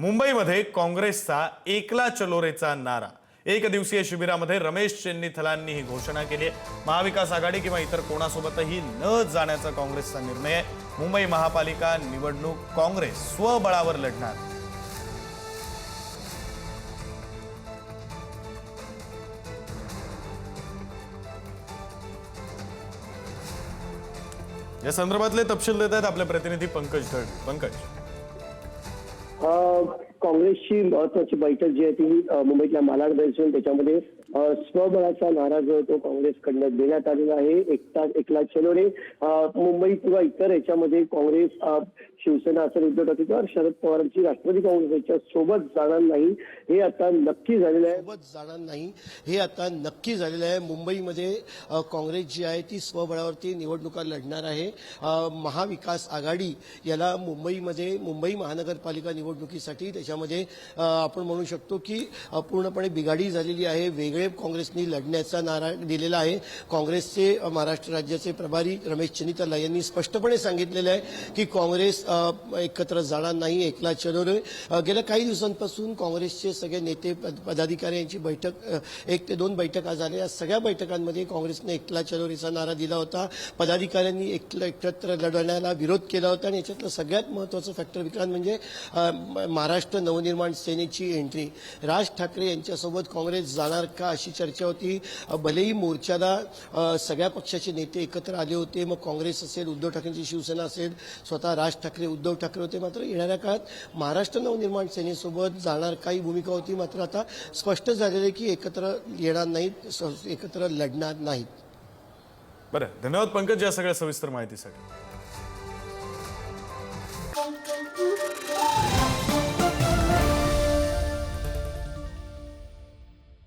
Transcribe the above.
मुंबईमध्ये काँग्रेसचा एकला चलोरेचा नारा. एक दिवसीय शिबिरामध्ये रमेश चेन्नीथलांनी ही घोषणा केली आहे. महाविकास आघाडी किंवा इतर कोणासोबतही न जाण्याचा काँग्रेसचा निर्णय आहे. मुंबई महापालिका निवडणूक काँग्रेस स्वबळावर लढणार. या संदर्भातले तपशील देत आहेत आपले प्रतिनिधी पंकज धड. पंकज. काँग्रेसची महत्वाची बैठक जी आहे ती मुंबईतल्या मालाड बेसून त्याच्यामध्ये स्वबळाचा नारा जो तो काँग्रेसकडनं देण्यात आलेला आहे. एकता एकला चलोरे मुंबई किंवा इतर याच्यामध्ये काँग्रेस शिवसेना असेल उद्धव ठाकरे किंवा शरद पवारांची राष्ट्रवादी काँग्रेस याच्या सोबत जाणार नाही हे आता नक्की झालेलं आहे. सोबत जाणार नाही हे आता नक्की झालेलं आहे. मुंबईमध्ये काँग्रेस जी आहे ती स्वबळावरती निवडणुका लढणार आहे. महाविकास आघाडी याला मुंबईमध्ये मुंबई महानगरपालिका निवडणुकीसाठी त्याच्यामध्ये आपण म्हणू शकतो की पूर्णपणे बिघाडी झालेली आहे. वेगळे काँग्रेसनी लढण्याचा नारा दिलेला आहे. काँग्रेसचे महाराष्ट्र राज्याचे प्रभारी रमेश चनितला यांनी स्पष्टपणे सांगितलेलं आहे की काँग्रेस एकत्र जाणार नाही एकला चलो गेल्या काही दिवसांपासून काँग्रेसचे सगळे नेते पद- पदाधिकारी यांची बैठक एक ते दोन बैठका झाल्या. या सगळ्या बैठकांमध्ये काँग्रेसने एकला चलोरीचा नारा दिला होता. पदाधिकाऱ्यांनी एकला एकत्र लढण्याला विरोध केला होता. आणि याच्यातलं सगळ्यात महत्त्वाचं फॅक्टर विक्रांत म्हणजे महाराष्ट्र नवनिर्माण सेनेची एंट्री राज ठाकरे यांच्यासोबत काँग्रेस जाणार का अशी चर्चा होती. भलेही मोर्चाला सगळ्या पक्षाचे नेते एकत्र आले होते मग काँग्रेस असेल उद्धव ठाकरेंची शिवसेना असेल स्वतः राज ठाकरे उद्धव ठाकरे होते मात्र येणाऱ्या काळात महाराष्ट्र नवनिर्माण सेनेसोबत जाणार काही भूमिका होती मात्र आता स्पष्ट झालेलं आहे की एकत्र येणार नाहीत एकत्र लढणार नाहीत. बरं धन्यवाद पंकज या सगळ्या सविस्तर माहितीसाठी.